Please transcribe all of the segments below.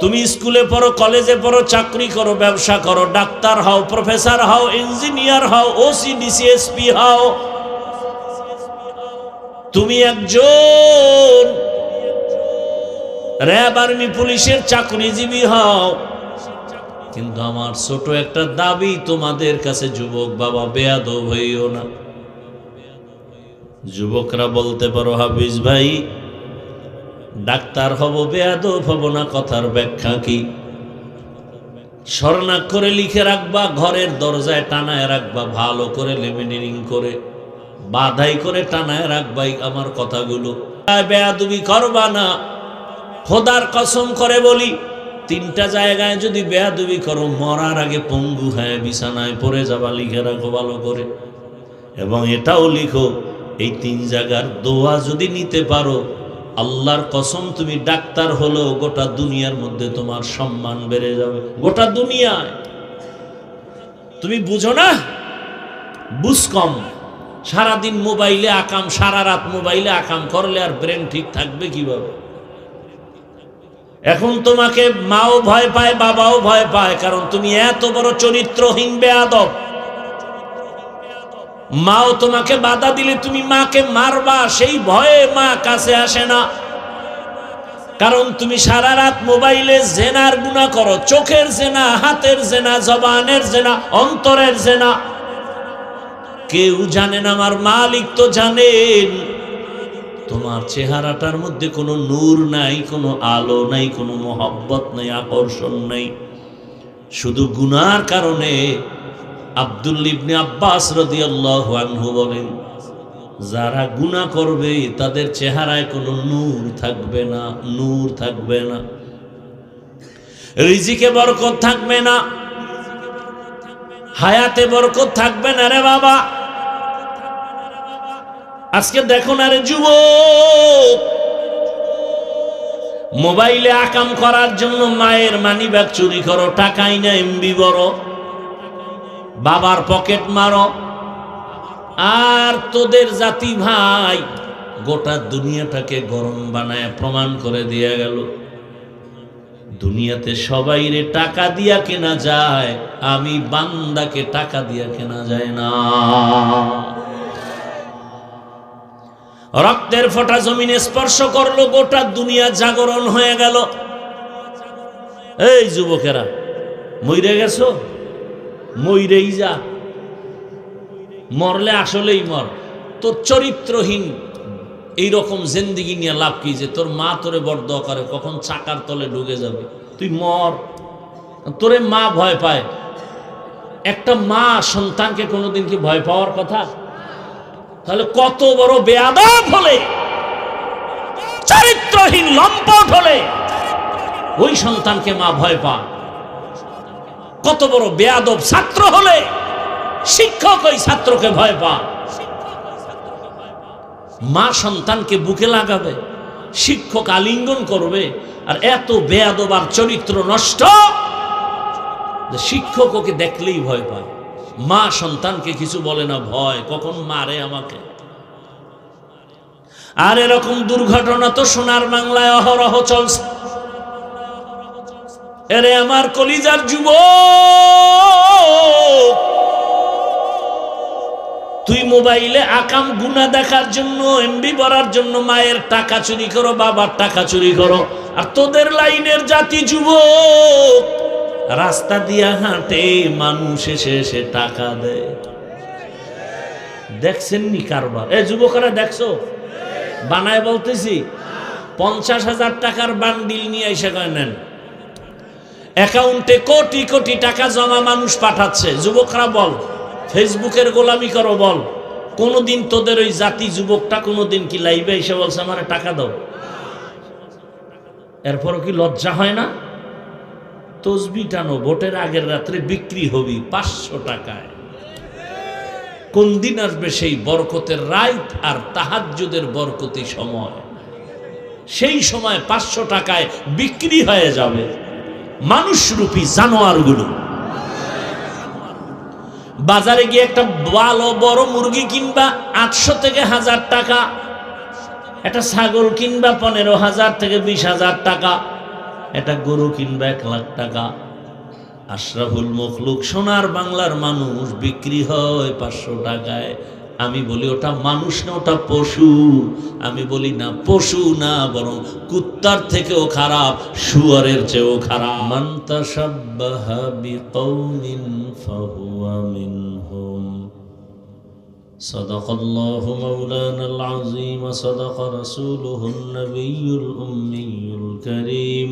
তুমি স্কুলে পড়ো, কলেজে পড়ো, চাকরি করো, ব্যবসা করো, ডাক্তার হও, প্রফেসর হও, ইঞ্জিনিয়ার হও ওসি ডিসিএসপি হও। তুমি একজন র্যাব আর্মি পুলিশের চাকরিজীবী হও। কিন্তু আমার ছোট একটা দাবি তোমাদের কাছে, যুবক বাবা, বেয়াদব হইও না। যুবকরা বলতে পারো, হাফিজ ভাই ডাক্তার হব, বেয়াদব হব না, কথার ব্যাখ্যা কি? স্বর্ণাক্ষরে লিখে রাখবা, ঘরের দরজায় টানায় রাখবা, ভালো করে লেমিনেরিং করে, বাধাই করে টানায় রাখবাই আমার কথাগুলো। বেয়াদুবি করবা না, খোদার কসম করে বলি, তিনটা জায়গায় যদি বেয়াদুবি করো, মরার আগে পঙ্গু হ্যাঁ বিছানায় পড়ে যাবা, লিখে রাখো ভালো করে। এবং এটাও লিখো, এই তিন জায়গার দোয়া যদি নিতে পারো আল্লাহর কসম, তুমি ডাক্তার হলো, গোটা দুনিয়ার মধ্যে তোমার সম্মান বেড়ে যাবে। গোটা দুনিয়ায়। তুমি বুঝো না? বুঝ কম। সারাদিন মোবাইলে আকাম, সারা রাত মোবাইলে আকাম করলে আর ব্রেন ঠিক থাকবে কীভাবে? এখন তোমাকে মাও ভয় পায়, বাবাও ভয় পায়, কারণ তুমি এত বড় চরিত্রহীন বেয়াদব। মাও তোমাকে বাধা দিলে তুমি মাকে মারবা, সেই ভয়ে মা কাছে আসে না। কারণ তুমি সারা রাত মোবাইলে জেনার গুণা করো, চোখের জেনা, হাতের জেনা, জবানের জেনা, অন্তরের জেনা। কেউ জানেন, আমার মালিক তো জানেন, তোমার চেহারাটার মধ্যে কোনো নূর নাই, কোনো আলো নাই, কোনো মোহব্বত নাই, আকর্ষণ নাই। শুধু গুনার কারণে আব্দুল ইবনে আব্বাস রাদিয়াল্লাহু আনহু বলেন, যারা গুনাহ করবে, তাদের চেহারায় কোনো নূর থাকবে না, নূর থাকবে না। রিজিকে বরকত থাকবে না, হায়াতে বরকত থাকবে না রে বাবা। আজকে দেখো না রে যুবক, মোবাইলে আকাম করার জন্য মায়ের মানি ব্যাগ চুরি করো, টাকাই না এমবি বড়। বাবার পকেট মারো। আর তোদের জাতি ভাই গোটা দুনিয়াটাকে গরম বানায় প্রমাণ করে দিয়ে গেল। দুনিয়াতে সবাই রে টাকা দিয়া কেনা যায়, আমি বান্দাকে টাকা দিয়া কেনা যায় না। রক্তের ফোঁটা জমিনে স্পর্শ করল, গোটা দুনিয়া জাগরণ হয়ে গেল। এই যুবকেরা, মইরে গেছো? মইরেই যা। মরলে আসলেই মর। তোর চরিত্রহীন এই রকম জিন্দিগি নিয়ে লাভ কি যে তোর মা তোরে বড় করে, কখন চাকার তলে ঢুকে যাবে? তুই মর। তোরে মা ভয় পায়। একটা মা সন্তানকে কোনোদিন কি ভয় পাওয়ার কথা? তাহলে কত বড় বেয়াদব হলে, চরিত্রহীন, লম্পট হলে ওই সন্তানকে মা ভয় পা কত বড় বেয়াদব ছাত্র হলে শিক্ষক ওই ছাত্রকে ভয় পা মা সন্তানকে বুকে লাগাবে, শিক্ষক আলিঙ্গন করবে, আর এত বেয়াদব আর চরিত্র নষ্ট যে শিক্ষক ওকে দেখলেই ভয় পায়। মা সন্তানকে কিছু বলে না, ভয়, কখন মারে আমাকে? আর এরকম দুর্ঘটনা তো সোনার বাংলায় অহরহ চলছে। এরে আমার কলিজার যুব তুই মোবাইলে আকাম গুনা দেখার জন্য এমবি ভরার জন্য মায়ের টাকা চুরি করো, বাবার টাকা চুরি করো, আর তোদের লাইনের জাতি যুবক, রাস্তা দিয়া হাঁটে মানুষ এসে এসে টাকা দেয়। দেখছেন নি কারবার? এ যুবকরা দেখছ? বানায় বলতেছি, পঞ্চাশ হাজার টাকার বান্ডিল নিয়ে এসে নেন? অ্যাকাউন্টে কোটি কোটি টাকা জমা মানুষ পাঠাচ্ছে। যুবকরা বল, ফেসবুকের গোলামি করো বল, কোনোদিন তোদের ওই জাতি যুবকটা কোনোদিন কি লাইভে এসে বলছে, আমার টাকা দাও। এরপরও কি লজ্জা হয় না? তসবি টানো ভোটের আগের রাত্রে বিক্রি হবি পাঁচশো টাকায়। কোন দিন আসবে সেই বরকতের রাইত আর তাহাজ্জুদের বরকতি সময়? সেই সময় পাঁচশো টাকায় বিক্রি হয়ে যাবে। মানুষরূপী জানোয়ারগুলো। বাজারে গিয়ে একটা ভালো বড় মুরগি কিনবা, আটশো থেকে হাজার টাকা। একটা ছাগল কিনবা, পনেরো হাজার থেকে বিশ হাজার টাকা। একটা গরু কিনবা, এক লাখ টাকা। আশরাফুল মখলুক, সোনার বাংলার মানুষ, বিক্রি হয় পাঁচশো টাকায়। আমি বলি ওটা মানুষ না ওটা পশু আমি বলি না পশু না বরং কুত্তার থেকেও খারাপ শুয়ারের চেয়েও খারাপ মান্তা সাব্বাহা বিকৌমিন ফাহুয়া মিনহুম صدق الله مولانا العظيم صدق رسوله النبي الأمي الكريم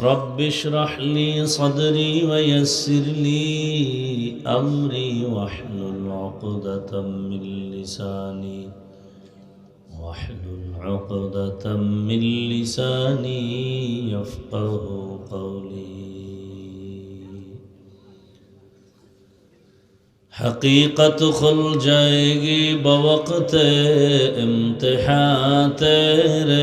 رب اشرح لي صدري ويسر لي أمري واحلل عقدة من لساني واحلل عقدة من لساني يفقه قولي. حقیقت کھل جائے بوقت امتحان تیرے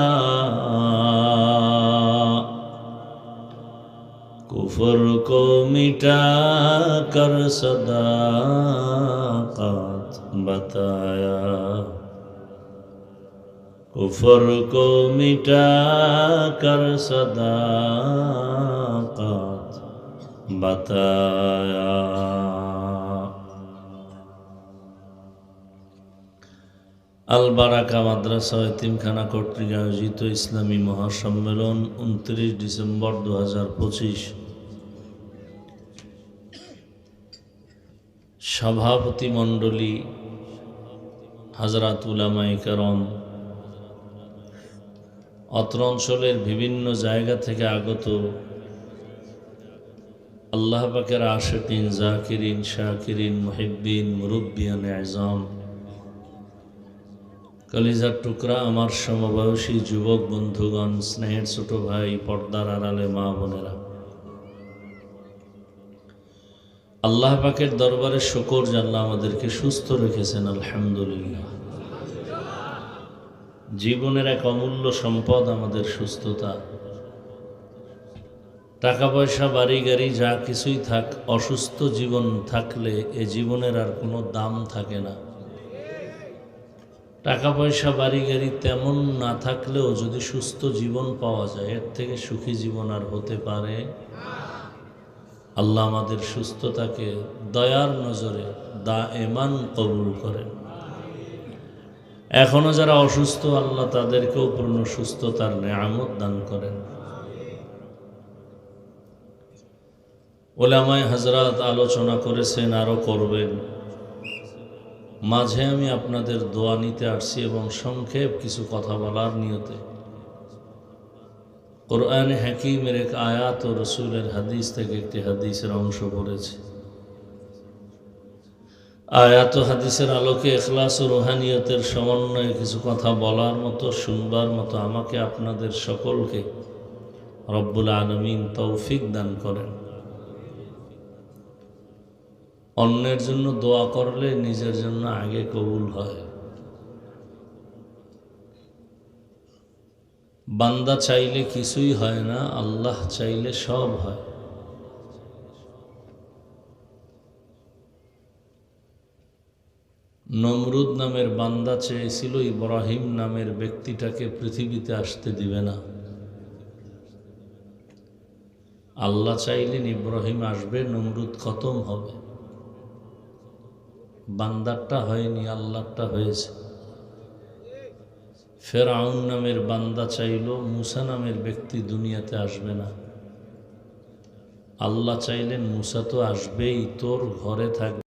कुफर को मिटा कर सदाकत बताया कुफर को मिटा कर सदाकत बताया আলবারাকা মাদ্রাসা এতিমখানা কর্তৃক আয়োজিত ইসলামী মহাসম্মেলন, উনত্রিশ ডিসেম্বর দু হাজার পঁচিশ। সভাপতি মণ্ডলী, হাজরাত উলামাই করম, অত্র অঞ্চলের বিভিন্ন জায়গা থেকে আগত আল্লাহ পাকের আশেকিন, জাকিরিন, শাকিরিন মুহিব্বিন মুরব্বিয়ান আজম কলিজার টুকরা আমার সমবয়সী যুবক বন্ধুগণ, স্নেহের ছোট ভাই, পর্দার আড়ালে মা বোনেরা। আল্লাহ পাকের দরবারে শকর জানলা আমাদেরকে সুস্থ রেখেছেন, আলহামদুলিল্লাহ। জীবনের এক অমূল্য সম্পদ আমাদের সুস্থতা। টাকা পয়সা বাড়ি গাড়ি যা কিছুই থাক, অসুস্থ জীবন থাকলে এ জীবনের আর কোনো দাম থাকে না। টাকা পয়সা বাড়ি গাড়ি তেমন না থাকলেও যদি সুস্থ জীবন পাওয়া যায়, এর থেকে সুখী জীবন আর হতে পারে আল্লাহ আমাদের সুস্থতাকে দয়ার নজরে দা এমান কবুল করেন। এখনও যারা অসুস্থ, আল্লাহ তাদেরকেও পূর্ণ সুস্থতার নেয়ামত দান করেন। ওলামায় হাজরাত আলোচনা করেছেন আরও করবেন। মাঝে আমি আপনাদের দোয়া নিতে আসছি এবং সংক্ষেপ কিছু কথা বলার নিয়তে কোরআনে হাকিমের এক আয়াত ও রসুলের হাদিস থেকে একটি হাদিসের অংশ পড়েছে। আয়াত হাদিসের আলোকে এখলাস ও রোহানিয়তের সমন্বয়ে কিছু কথা বলার মতো, শুনবার মতো আমাকে আপনাদের সকলকে রব্বুল আলমিন তৌফিক দান করেন। অন্যের জন্য দোয়া করলে নিজের জন্য আগে কবুল হয়। বান্দা চাইলে কিছুই হয় না, আল্লাহ চাইলে সব হয়। নমরুদ নামের বান্দা চেয়েছিল ইব্রাহিম নামের ব্যক্তিটাকে পৃথিবীতে আসতে দিবে না। আল্লাহ চাইলেন ইব্রাহিম আসবে, নমরুদ খতম হবে। বান্দারটা হয়নি আল্লাহটা হয়েছে। ফেরাউন নামের বান্দা চাইল, মুসা নামের ব্যক্তি দুনিয়াতে আসবে না। আল্লাহ চাইলেন, মুসা তো আসবেই, তোর ঘরে থাকবে।